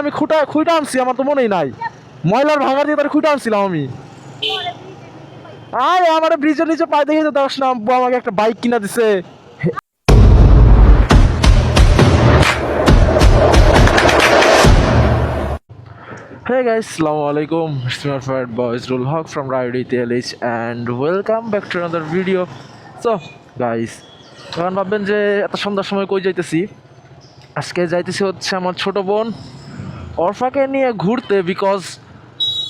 আমি খুঁটা খুঁটা আনছি আমার তো মনেই নাই ময়লার ভাঙা দিয়ে তার খুঁটা আনছিলাম আমি আরে আমার ব্রিজের নিচে পায়ে দেখে তো দেখ না আব্বু আমাকে একটা বাইক কিনা দিছে guys, Assalamu alaikum. It's my favorite boys Rul Haq from Riot TLH and welcome back to another video. So, guys, এখন ভাববেন যে এত সন্ধ্যার সময় কই যাইতেছি আজকে যাইতেছি হচ্ছে আমার ছোট বোন অরফাকে নিয়ে ঘুরতে বিকজ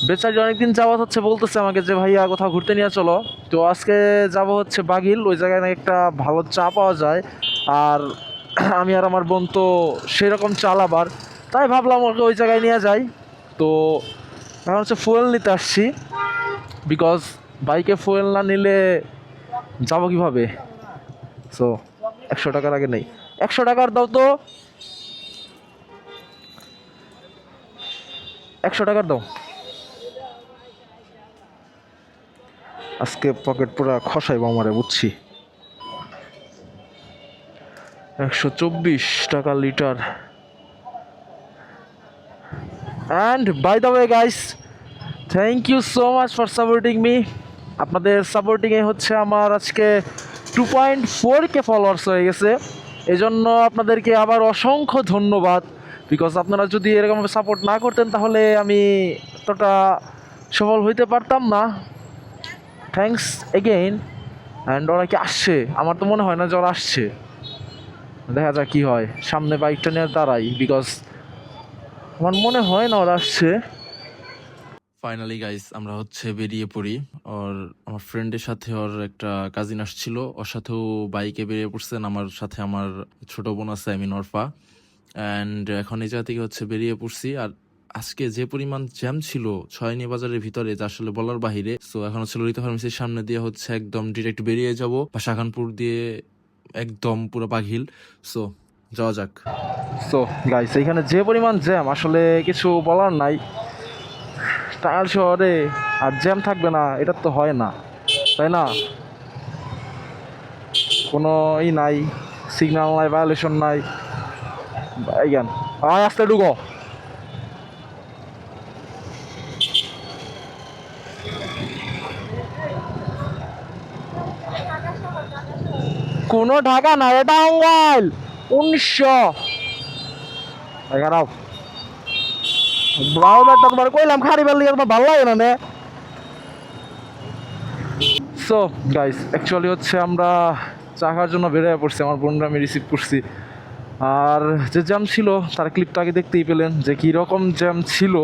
বেচারি অনেকদিন যাওয়া হচ্ছে বলতেছে আমাকে যে, ভাইয়া, কোথাও ঘুরতে নিয়ে চলো। তো আজকে যাব হচ্ছে বাগিল ওই জায়গায় নাকি একটা ভালো চা পাওয়া যায়। আর আমি আর আমার বোন তো সেরকম চাল আবার তাই ভাবলাম ওকে ওই জায়গায় নিয়ে যাই। তো এখন হচ্ছে ফুয়েল নিতে আসছি। বিকজ বাইকে ফুয়েল না নিলে যাব কীভাবে? সো একশো টাকার আগে নেই। একশো টাকার দাও তো। একশো টাকার দাও। আজকে পকেট পুরো খসাইব আমারে, বুঝছি। একশো চব্বিশ টাকা litre. And by the way guys thank you so much for supporting me আপনাদের সাপোর্টিংয়ে হচ্ছে আমার আজকে two point four K followers হয়ে গেছে। এজন্য আপনাদেরকে আবার অসংখ্য ধন্যবাদ। বিকজ আপনারা যদি এরকম সাপোর্ট না করতেন, তাহলে আমি এতটা সফল হইতে পারতাম না। থ্যাঙ্কস এগেইন অ্যান্ড ওরা কি আসছে? আমার তো মনে হয় না ওরা আসছে। দেখা যাক কি হয়। সামনে বাইকটা নিয়ে দাঁড়াই বিকজ আমার মনে হয় না ওরা আসছে। ফাইনালি গাইস আমরা হচ্ছে বেরিয়ে পড়ি। ওর, আমার ফ্রেন্ডের সাথে ওর একটা কাজিন আসছিল। ওর সাথেও বাইকে বেরিয়ে পড়ছেন। আমার সাথে আমার ছোট বোন আছে আই মিন অরফা। অ্যান্ড এখন এই জায়গা থেকে হচ্ছে বেরিয়ে পড়ছি। আর আজকে যে পরিমাণ জ্যাম ছিল ছয়নি বাজারের ভিতরে, যা আসলে বলার বাহিরে। সো এখন হচ্ছে ললিতা ফার্মেসির সামনে দিয়ে হচ্ছে একদম ডিরেক্ট বেরিয়ে যাব। বা শাখানপুর দিয়ে একদম পুরো বাঘিল সো যাওয়া যাক। সো গাইস এইখানে যে পরিমাণ জ্যাম আসলে কিছু বলার নাই। টাঙ্গাইল শহরে আর জ্যাম থাকবে না, এটা তো হয় না। তাই না? কোনো ই নাই সিগন্যাল নাই ভায়োলেশন নাই। এইখান আয় আসতে ঢুকো কোনো ঢাকা না, এটা টাঙ্গাইল উনিশশো। এগারো। ব্রাউজারটা তোমার কইলাম খারি বেল তোমার ভালো লাগে না, নে? সো গাইস অ্যাকচুয়ালি হচ্ছে আমরা চা খাওয়ার জন্য বেরিয়ে পড়ছি, আমার বোনরা আমি রিসিভ করছি। আর যে জ্যাম ছিল, তার ক্লিপটা আগে দেখতেই পেলেন যে কী রকম জ্যাম ছিল।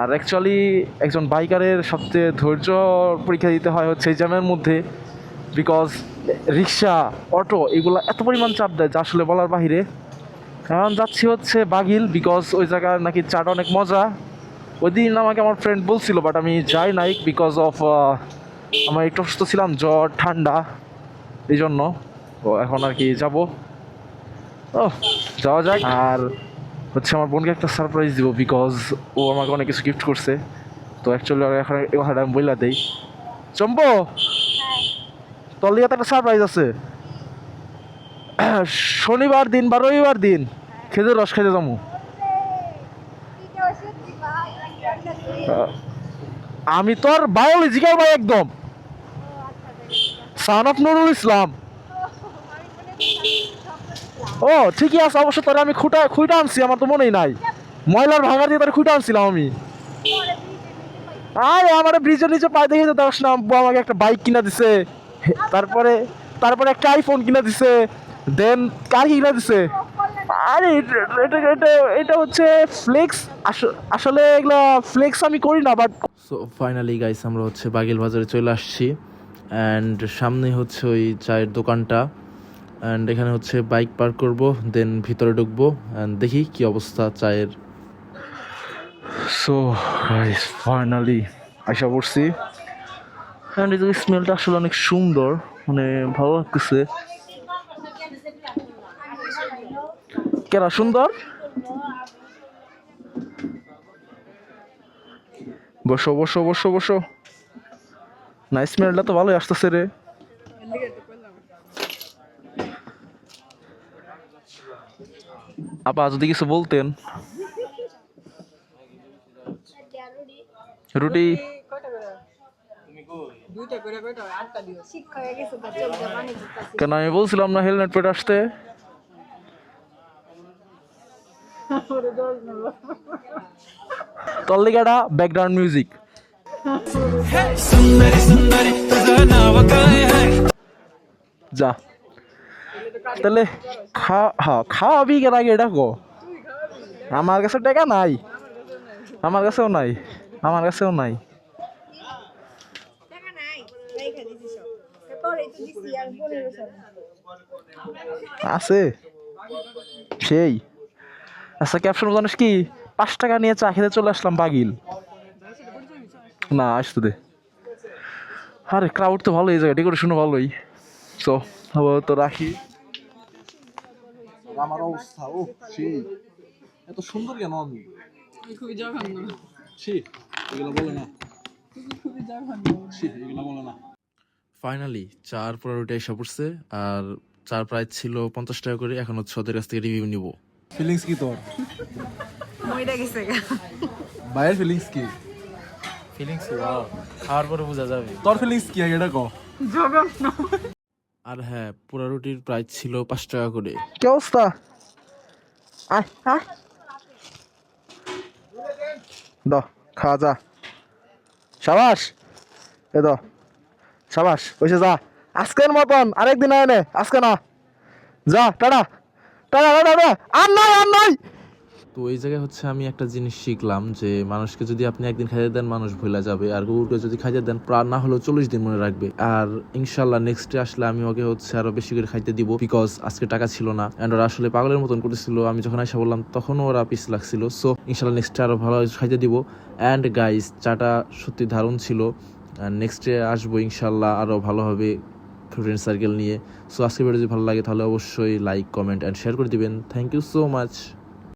আর অ্যাকচুয়ালি একজন বাইকারের সবচেয়ে ধৈর্য পরীক্ষা দিতে হয় হচ্ছে এই জ্যামের মধ্যে বিকজ রিক্সা অটো এগুলো এত পরিমাণ চাপ দেয় যা আসলে বলার বাহিরে। কারণ যাচ্ছি হচ্ছে বাগিল বিকজ ওই জায়গায় নাকি চাটা অনেক মজা। ওই দিন আমাকে আমার ফ্রেন্ড বলছিল বাট আমি যাই নাই বিকজ অফ আমার একটু অসুস্থ ছিলাম, জ্বর, ঠান্ডা এই জন্য তো এখন আর কি যাব। ও যাওয়া যাক। আর হচ্ছে আমার বোনকে একটা সারপ্রাইজ দিব বিকজ ও আমাকে অনেক কিছু গিফট করছে। তো অ্যাকচুয়ালি এখন এই কথাটা আমি বইলা দেই। চম্পো! তোর লিগে একটা সারপ্রাইজ আছে। শনিবার দিন বা রবিবার দিন খেজুর রস খেতে যাব। আমি তোর বায়োলজিক্যাল ভাই একদম। সান অফ নুরুল ইসলাম ও, ঠিকই আছে, অবশ্য তোর আমি খুঁটা খুঁটা আনছি, আমার তো মনেই নাই। ময়লার ভাঙা দিয়ে তোর খুঁটা আনছিলাম আমি। আরে, আমার ব্রিজের নিচে পায়ে দেখে তো দেখ না আব্বু আমাকে একটা বাইক কিনা দিছে। তারপরে তারপরে একটা আইফোন কিনা দিছে। দেন কার কিনা দিছে। আরে, এটা এটা এটা হচ্ছে ফ্লেক্স আসলে এগুলা ফ্লেক্স আমি করি না বাট সো ফাইনালি গাইস আমরা হচ্ছে বাগেল বাজারে চলে আসছি। অ্যান্ড সামনে হচ্ছে ওই চায়ের দোকানটা। অ্যান্ড এখানে হচ্ছে বাইক পার্ক করব দেন ভিতরে ঢুকবো অ্যান্ড দেখি কি অবস্থা চায়ের। সো ফাইনালি আশা করছি অ্যান্ড এই স্মেলটা আসলে অনেক সুন্দর মানে ভালো লাগতেছে। কেনা সুন্দর? বসো বসো বসো বসো। না স্মেলটা তো ভালোই আসতেছে রে। আপা, যদি কিছু বলতেন। রুটি। কেন, আমি বলছিলাম না হেলমেট পেট আসতে? তল্লিকাটা ব্যাকগ্রাউন্ড মিউজিক যা। তাহলে খা হ্যাঁ খাওয়াবি কেন আগে এটা কো? আমার কাছে টাকা নাই। আমার কাছেও নাই। আমার কাছেও নাই। আছে। সেই। আচ্ছা ক্যাপশন জানিস কি? পাঁচ টাকা নিয়ে চা খেতে চলে আসলাম বাগিল। না আসতে দে। আরে ক্রাউড তো ভালোই জায়গা ডেকোরেশনও ভালোই। তো তো রাখি। আমার অবস্থা ও সেই এত সুন্দর কেন আমি? খুবই জঘন্য। ছি এগুলো বলে না। খুবই জঘন্য। ছি এগুলো বলে না। ফাইনালি চার পনেরোটা এসে পড়ছে আর চার প্রাইস ছিল পঞ্চাশ টাকা করে এখন হচ্ছে ওদের কাছ থেকে রিভিউ নিব। ফিলিংস কি তোর? মইটা গেছে ভাইয়ের ফিলিংস কি? ফিলিংস খাওয়ার পরে বোঝা যাবে। তোর ফিলিংস কি এটা কো জঘন্য। আর হ্যাঁ পুরা রুটির প্রাইস ছিল পাঁচ টাকা করে। কি অবস্থা? আয় আয়। দ, খাওয়া যা। সাবাস। এ দ, সাবাস ওইসে যা। আজকের মতন আরেকদিন আয় নে, আজকে না। যা টাটা টাটা টাটা। আর নাই আর নাই। তো এই জায়গায় হচ্ছে আমি একটা জিনিস শিখলাম যে মানুষকে যদি আপনি একদিন খাইতে দেন, মানুষ ভুলে যাবে। আর কুকুরকে যদি খাইতে দেন প্রাণ না হলেও চল্লিশ দিন মনে রাখবে। আর ইনশাল্লাহ নেক্সট ডে আসলে আমি ওকে হচ্ছে আরও বেশি করে খাইতে দিব বিকজ আজকে টাকা ছিল না। অ্যান্ড ওরা আসলে পাগলের মতন করতেছিল। আমি যখন আইসা বললাম, তখনও ওরা পিস লাগছিল। সো ইনশাল্লাহ নেক্সট ডে আরও ভালো খাইতে দিব। অ্যান্ড গাইস চাটা সত্যি দারুণ ছিল। নেক্সট ডে আসব ইনশাল্লাহ আরও ভালোভাবে ফ্রেন্ড সার্কেল নিয়ে। সো আজকে ভিডিও যদি ভালো লাগে, তাহলে অবশ্যই লাইক কমেন্ট অ্যান্ড শেয়ার করে দিবেন। Thank you so much